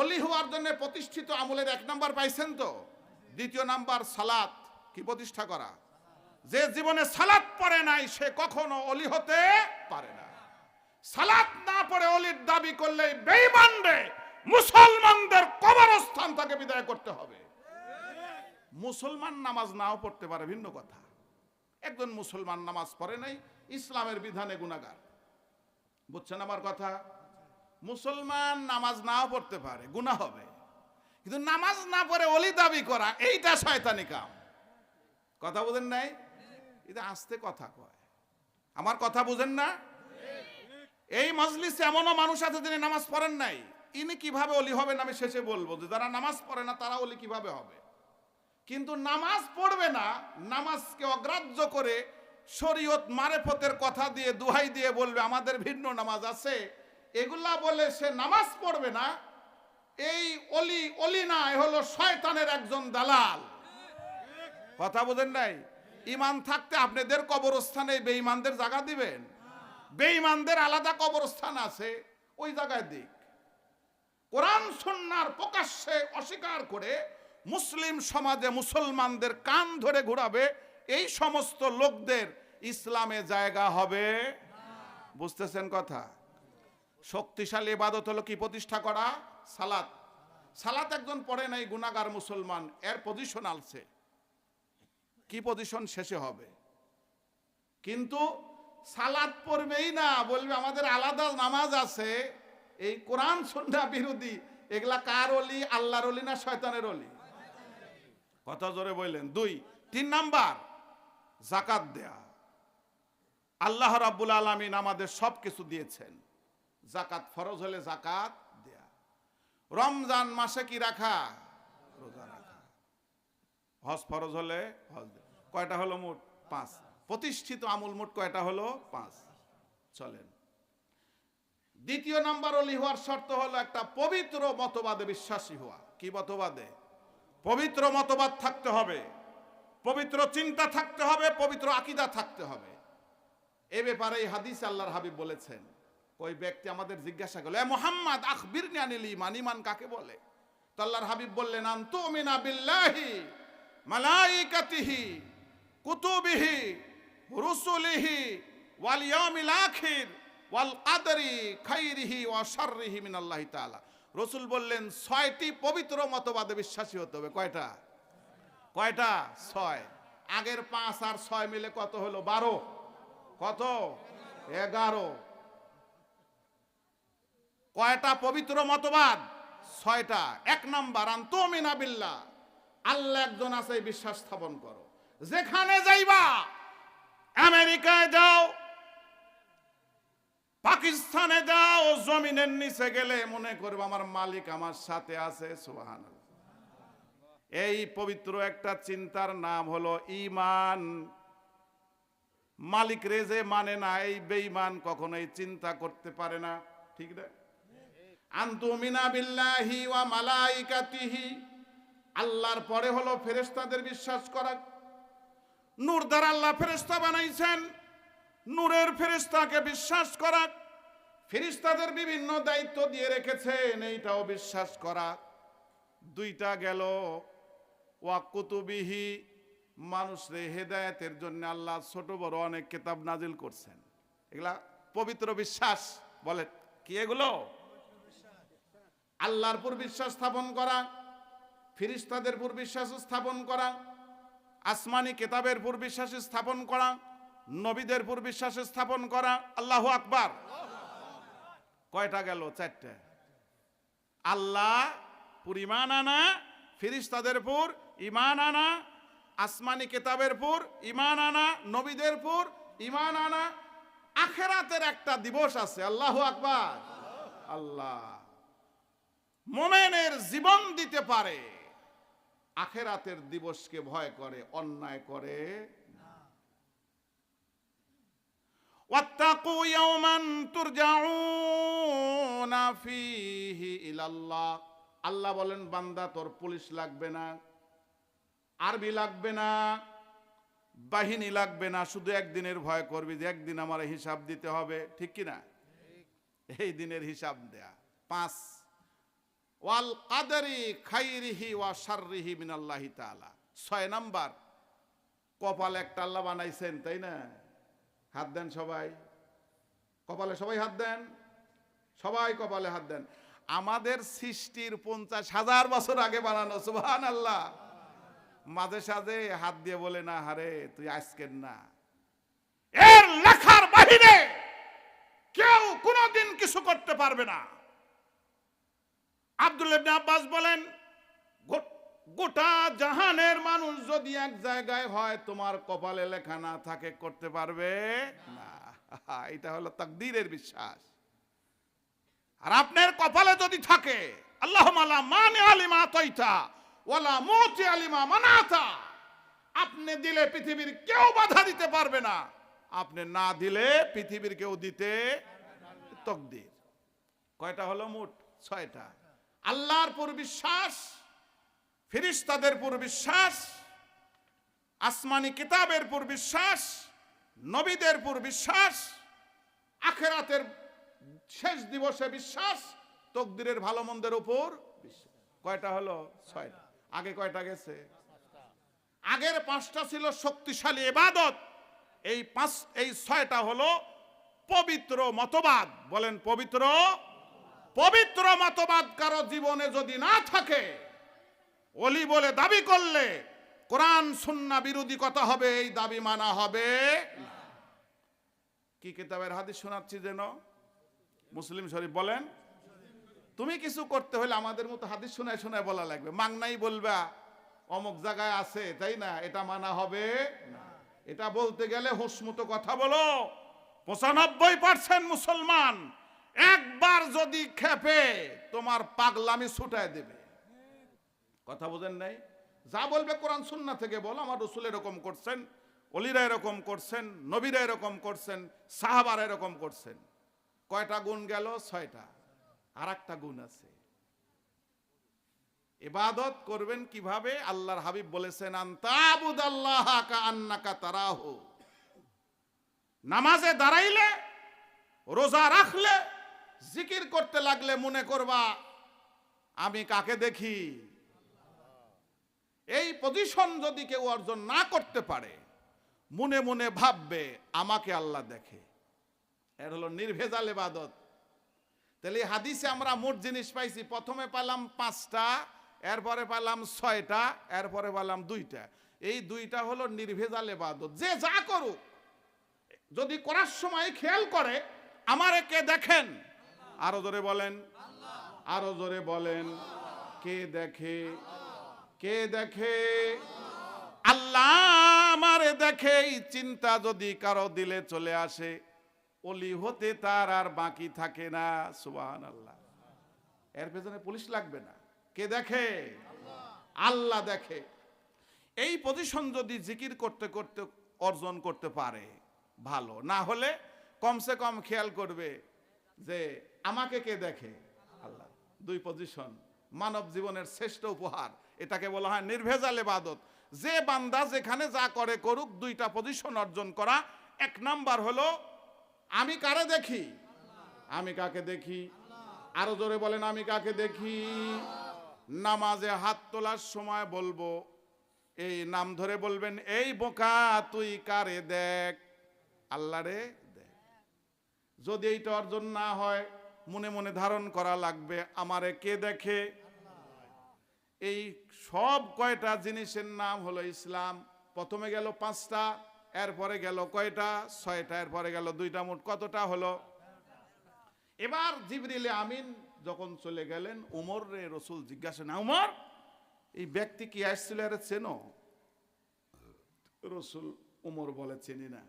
অলি হওয়ার জন্য প্রতিষ্ঠিত আমলের এক নাম্বার পাইছেন তো? দ্বিতীয় নাম্বার সালাত, কি প্রতিষ্ঠা করা? যে জীবনে সালাত পড়ে নাই, সে কখনো অলি হতে পারে না। সালাত না পড়ে অলির দাবি করলে বেঈমান রে মুসলমানদের কবরস্থান তাকে বিদায় করতে হবে। মুসলমান নামাজ নাও পড়তে পারে, ভিন্ন কথা। একজন মুসলমান নামাজ পড়ে নাই, ইসলামের বিধানে গুণাগার বুঝছেন আমার কথা? মুসলমান নামাজ নাও পড়তে পারে গুণা হবে। কিন্তু নামাজ না পড়ে অলি দাবি করা, এইটা শয়তানি কাম। কথা বুঝেন নাই? এটা আস্তে কথা কয়। আমার কথা বুঝেন না? এই মজলিসে এমনও মানুষ আছে যিনি নামাজ পড়েন নাই। ইনি কীভাবে অলি হবেন আমি শেষে বলব যে যারা নামাজ পড়ে না, তারা অলি কীভাবে হবে? কিন্তু নামাজ পড়বে না, নামাজকে অগ্রাহ্য করে শরীয়ত মারেফতের কথা দিয়ে, দুহাই দিয়ে বলবে, আমাদের ভিন্ন নামাজ আছে। এগুলা বলে সে নামাজ পড়বে না। এই অলি অলি না, এ হলো শয়তানের একজন দালাল। কথা বোঝেন নাই? ইমান থাকতে আপনাদের কবরস্থানে বেঈমানদের জায়গা দিবেন। বেঈমানদের আলাদা কবরস্থান আছে, ওই জায়গায় দিক। কোরআন সন্ন্যার প্রকাশ্যে অস্বীকার করে মুসলিম সমাজে মুসলমানদের কান ধরে ঘোরাবে, এই সমস্ত লোকদের ইসলামে জায়গা হবে। বুঝতেছেন কথা? শক্তিশালী ইবাদত হলো কি? প্রতিষ্ঠা করা, সালাত। সালাত একজন পড়ে নাই গুনাগার মুসলমান, এর পজিশন আলছে। কি পজিশন শেষে হবে। কিন্তু সালাত পড়বেই না, বলবে আমাদের আলাদা নামাজ আছে। এই কোরআন সন্ধ্যা বিরোধী, এগুলা কার অলি? আল্লাহর অলি না শয়তানের অলি? কথা জোরে বললেন? দুই। তিন নাম্বার, জাকাত দেয়া। আল্লাহ রাব্বুল আলামিন আমাদের সব কিছু দিয়েছেন। জাকাত ফরজ হলে জাকাত দেয়া। রমজান মাসে কি রাখা? রোজা রাখা। হজ ফরজ হলে হজ। কয়টা হলো মোট? পাঁচ। প্রতিষ্ঠিত আমুল মোট কয়টা হলো? পাঁচ। চলেন। দ্বিতীয় নাম্বার অলি হওয়ার শর্ত হলো একটা পবিত্র মতবাদে বিশ্বাসী হওয়া। কি মতবাদে? পবিত্র মতবাদ থাকতে হবে। পবিত্র চিন্তা থাকতে হবে, পবিত্র আকিদা থাকতে হবে। এ ব্যাপারে হাদিস আল্লাহর হাবিব বলেছেন ওই ব্যক্তি আমাদের জিজ্ঞাসা করল, এ মোহাম্মদ আখবির নিল ইমান ইমান কাকে বলে? তো আল্লাহর হাবিব বললেন আন্তু মিনা বিল্লাহি মালাইকাতিহি, কুতুবিহি, রুসুলিহি, ওয়াল ইয়াউমিল আখির, ওয়াল কাদরি খাইরিহি ওয়া শাররিহি মিনাল্লাহি তাআলা। রসুল বললেন, ছয়টি পবিত্র মতবাদে বিশ্বাসী হতে হবে। কয়টা? কয়টা? ছয়। আগের পাঁচ আর ছয় মিলে কত হলো? বারো। কত? এগারো। কয়টা পবিত্র মতবাদ? ছয়টা। এক নাম্বার, আন্তমিনা আল্লাহ একজন আছে, বিশ্বাস স্থাপন করো। যেখানে যাইবা, আমেরিকায় যাও, পাকিস্তানে যাও, জমিনের নিচে গেলে মনে করবে আমার মালিক আমার সাথে আছে সুবাহান এই পবিত্র একটা চিন্তার নাম হলো ইমান মালিক রেজে মানে না, এই বেঈমান কখনোই চিন্তা করতে পারে না। ঠিক না? বিল্লাহি ওয়া মালাইকাতিহি। আল্লাহর পরে হলো ফেরেস্তাদের বিশ্বাস করা। নূর দ্বারা আল্লাহ ফেরেশতা বানাইছেন। নূরের ফেরেশতাকে বিশ্বাস করা। ফেরিস্তাদের বিভিন্ন দায়িত্ব দিয়ে রেখেছেন, এইটাও বিশ্বাস করা। দুইটা গেল, ওয়া কুতুবিহি, মানুষরে হেদায়েতের জন্য আল্লাহ ছোট বড় অনেক কেতাব নাজিল করছেন। এগুলা পবিত্র বিশ্বাস বলে কি এগুলো? আল্লাহর পর বিশ্বাস স্থাপন করা, ফিরিস্তাদের পর বিশ্বাস স্থাপন করা, আসমানি কেতাবের পর বিশ্বাস স্থাপন করা, নবীদের পর বিশ্বাস স্থাপন করা, আল্লাহ আকবার। কয়টা গেল? চারটে। আল্লাহ পুর ইমান আনা, ফিরিস্তাদের পুর ইমান আনা, আসমানি কেতাবের পুর ইমান আনা, নবীদের পুর ইমান আনা। আখেরাতের একটা দিবস আছে, আল্লাহ আকবার। আল্লাহ। মোমেনের জীবন দিতে পারে। আখেরাতের দিবসকে ভয় করে অন্যায় করে আল্লাহ বলেন বান্দা তোর পুলিশ লাগবে না আরবি লাগবে না বাহিনী লাগবে না শুধু একদিনের ভয় করবি যে একদিন আমার হিসাব দিতে হবে ঠিক কি না এই দিনের হিসাব দেয়া। পাঁচ ওয়াল কাদারি খাইরিহি ওয়া শাররিহি মিনাল্লাহি তাআলা। ছয় নাম্বার, কপাল একটা আল্লাহ বানাইছেন, তাই না? হাত দেন সবাই। কপালে সবাই হাত দেন? সবাই কপালে হাত দেন। আমাদের সৃষ্টির পঞ্চাশ হাজার বছর আগে বানানো সুবহান আল্লাহ মাঝে সাঝে হাত দিয়ে বলে, না, হারে, তুই আজকের না। এর লেখার বাহিরে কেউ কোনোদিন কিছু করতে পারবে না। আব্দুল আব্বাস বলেন গোটা জাহানের মানুষ যদি এক জায়গায় হয়, তোমার কপালে লেখা না থাকে, করতে পারবে না। এটা হলো তাকদীরের বিশ্বাস। আর আপনার কপালে যদি থাকে আল্লাহ মালা মানে আলিমা তৈতা ওয়ালা মতি আলিমা মানাতা। আপনি দিলে পৃথিবীর কেউ বাধা দিতে পারবে না। আপনি না দিলে পৃথিবীর কেউ দিতে তকদির। কয়টা হলো মোট? ছয়টা। আল্লাহর পুর বিশ্বাস ফিরিস্তাদের পুর বিশ্বাস আসমানি কিতাবের পুর বিশ্বাস নবীদের পুর বিশ্বাস আখেরাতের শেষ দিবসে বিশ্বাস, তকদিরের ভালো মন্দের উপর বিশ্বাস। কয়টা হলো? ছয়টা। আগে কয়টা গেছে? আগের পাঁচটা ছিল শক্তিশালী এবাদত এই পাঁচ, এই ছয়টা হলো পবিত্র মতবাদ। বলেন পবিত্র পবিত্র মতবাদ কারও জীবনে যদি না থাকে অলি বলে দাবি করলে কোরআন সুন্না বিরোধী কথা হবে, এই দাবি মানা হবে কি কিতাবের হাদিস শোনাচ্ছি যেন? মুসলিম শরীফ বলেন, তুমি কিছু করতে হলে আমাদের মতো হাদিস শোনায় শোনায় বলা লাগবে। মাংনাই বলবা, অমুক জায়গায় আছে, তাই না? এটা মানা হবে এটা বলতে গেলে হুসমতো কথা বলো। পঁচানব্বই পার্সেন্ট মুসলমান একবার যদি খেপে, তোমার পাগলামি ছুটায় দেবে। কথা বোঝেন নাই? যা বলবে কোরআন সুন্না থেকে বল, আমার রসুল এরকম করছেন, অলিরা এরকম করছেন, নবীরা এরকম করছেন, সাহাবার এরকম করছেন। কয়টা গুণ গেল? ছয়টা। আর একটা গুণ আছে। ইবাদত করবেন কীভাবে? আল্লাহর হাবিব বলেছেন আল্লাহ নামাজে দাঁড়াইলে, রোজা রাখলে জিকির করতে লাগলে মনে করবা, আমি কাকে দেখি? এই পজিশন যদি কেউ অর্জন না করতে পারে, মনে মনে ভাববে, আমাকে আল্লাহ দেখে। এর হলো নির্ভেজাল এবাদত তাহলে হাদিসে আমরা মোট জিনিস পাইছি, প্রথমে পেলাম পাঁচটা, এরপরে পেলাম ছয়টা, এরপরে পেলাম দুইটা। এই দুইটা হলো নির্ভেজাল এবাদত যে যা করুক, যদি করার সময় খেয়াল করে, আমারে কে দেখেন? আরও জোরে বলেন। আরও জোরে বলেন। কে দেখে? কে দেখে? আল্লাহ আমারে দেখে এই চিন্তা যদি কারও দিলে চলে আসে, অলি হতে তার আর বাকি থাকে না। সুবাহান আল্লাহ এর পেছনে পুলিশ লাগবে না। কে দেখে? আল্লাহ দেখে। এই পজিশন যদি জিকির করতে করতে অর্জন করতে পারে, ভালো। না হলে কমসে কম খেয়াল করবে যে আমাকে কে দেখে? আল্লাহ। দুই পজিশন মানব জীবনের শ্রেষ্ঠ উপহার। এটাকে বলা হয় নির্ভেজাল এবাদত যে বান্দা যেখানে যা করে করুক, দুইটা পজিশন অর্জন করা। এক নাম্বার হলো, আমি কারে দেখি? আমি কাকে দেখি? আরও জোরে বলেন, আমি কাকে দেখি? নামাজে হাত তোলার সময় বলব, এই নাম ধরে বলবেন, এই বোকা, তুই কারে দেখ? আল্লাহ রে যদি এইটা অর্জন না হয়, মনে মনে ধারণ করা লাগবে, আমারে কে দেখে? এই সব কয়টা জিনিসের নাম হলো ইসলাম। প্রথমে গেল পাঁচটা, এরপরে গেল কয়টা? ছয়টা, এরপরে গেল দুইটা মোট কতটা হলো? এবার জিবরিলে আমিন যখন চলে গেলেন উমর রে রসুল জিজ্ঞাসা না, উমর, এই ব্যক্তি কি আসছিল? আরে চেনো? রসুল উমর বলে, চিনি না।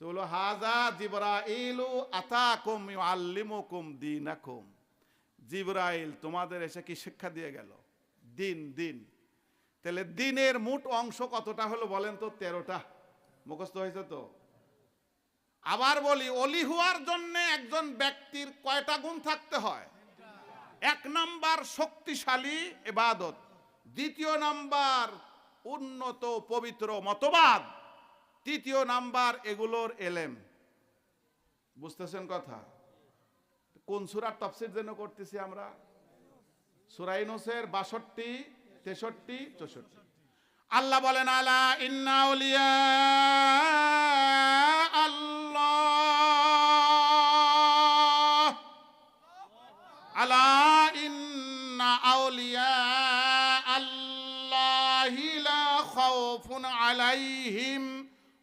তো হলো, হাজা জিবরা ইলু আতাকুম আল্লিমুকুম দিনাকুম। জিবরাইল তোমাদের এসে কি শিক্ষা দিয়ে গেল? দিন দিন। তাহলে দিনের মোট অংশ কতটা হলো বলেন তো? তেরোটা। মুখস্থ হয়েছে তো? আবার বলি, অলি হওয়ার জন্য একজন ব্যক্তির কয়টা গুণ থাকতে হয়? এক নাম্বার শক্তিশালী এবাদত দ্বিতীয় নাম্বার উন্নত পবিত্র মতবাদ তৃতীয় নাম্বার এগুলোর এলেম। বুঝতেছেন কথা? কোন সুরার তফসির যেন করতেছি আমরা? সুরাইনুসের বাষট্টি, তেষট্টি, চৌষট্টি। আল্লাহ বলেন, আলা ইন্না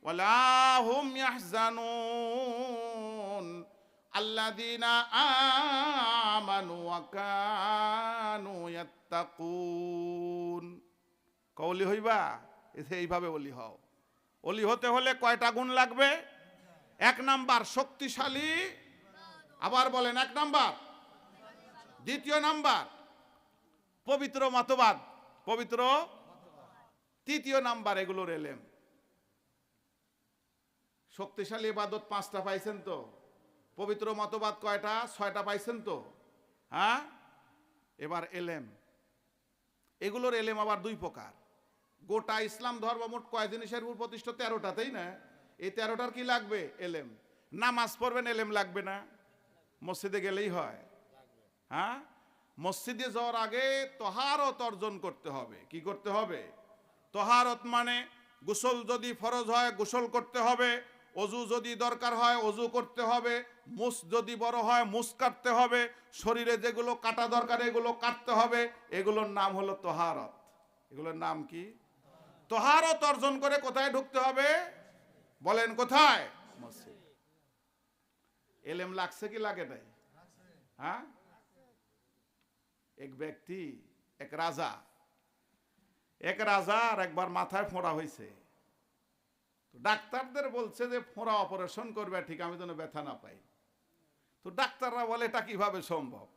ওয়ালা হুম ইয়াহজানুন আল্লাযীনা আমানু ওয়া কানু ইয়াত্তাকুন কওলি হইবা? এসে এইভাবে অলি হও। অলি হতে হলে কয়টা গুণ লাগবে? এক নাম্বার, শক্তিশালী। আবার বলেন, এক নাম্বার। দ্বিতীয় নাম্বার, পবিত্র মতবাদ। পবিত্র? তৃতীয় নাম্বার, এগুলোর এলেম। শক্তিশালী ইবাদত পাঁচটা পাইছেন তো? পবিত্র মতবাদ কয়টা? ছয়টা পাইছেন তো? হ্যাঁ? এবার এলেম। এগুলোর এলেম আবার দুই প্রকার। গোটা ইসলাম ধর্ম মোট কয় জিনিসের উপর প্রতিষ্ঠিত? তেরোটাতেই না? এই তেরোটার কি লাগবে? এলেম। নামাজ পড়বেন, এলেম লাগবে না? মসজিদে গেলেই হয়। হ্যাঁ? মসজিদে যাওয়ার আগে তহারত অর্জন করতে হবে। কি করতে হবে? তহারত মানে গোসল যদি ফরজ হয়, গোসল করতে হবে। অজু যদি দরকার হয়, অজু করতে হবে। মুস যদি বড় হয়, মুস কাটতে হবে। শরীরে যেগুলো কাটা দরকার, এগুলো কাটতে হবে। এগুলোর নাম হলো তোহারত। এগুলোর নাম কি? তোহারত অর্জন করে কোথায় ঢুকতে হবে? বলেন কোথায়? মসজিদ। এলেম লাগছে কি লাগে নাই? হ্যাঁ? এক ব্যক্তি, এক রাজা। এক রাজার একবার মাথায় ফোঁড়া হয়েছে ডাক্তারদের বলছে যে ফোঁড়া অপারেশন করবে, ঠিক আমি যেন ব্যথা না পাই। তো ডাক্তাররা বলে, এটা কীভাবে সম্ভব?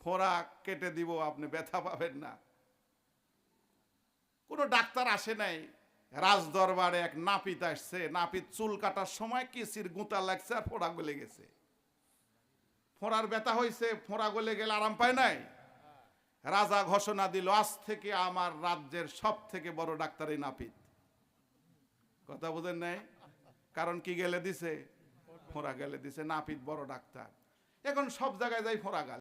ফোঁড়া কেটে দিব, আপনি ব্যথা পাবেন না। কোনো ডাক্তার আসে নাই। রাজ দরবারে এক নাপিত আসছে। নাপিত চুল কাটার সময় কিসির গুঁতা লাগছে আর ফোঁড়া গলে গেছে। ফোঁড়ার ব্যথা হয়েছে ফোঁড়া গলে গেলে আরাম পায় নাই। রাজা ঘোষণা দিল, আজ থেকে আমার রাজ্যের সব থেকে বড় ডাক্তারই নাপিত। কথা বোঝেন নাই? কারণ কি গেলে দিছে? ফোঁড়া গেলে দিছে। নাপিত বড় ডাক্তার। এখন সব জায়গায় যাই ফোঁড়া গাল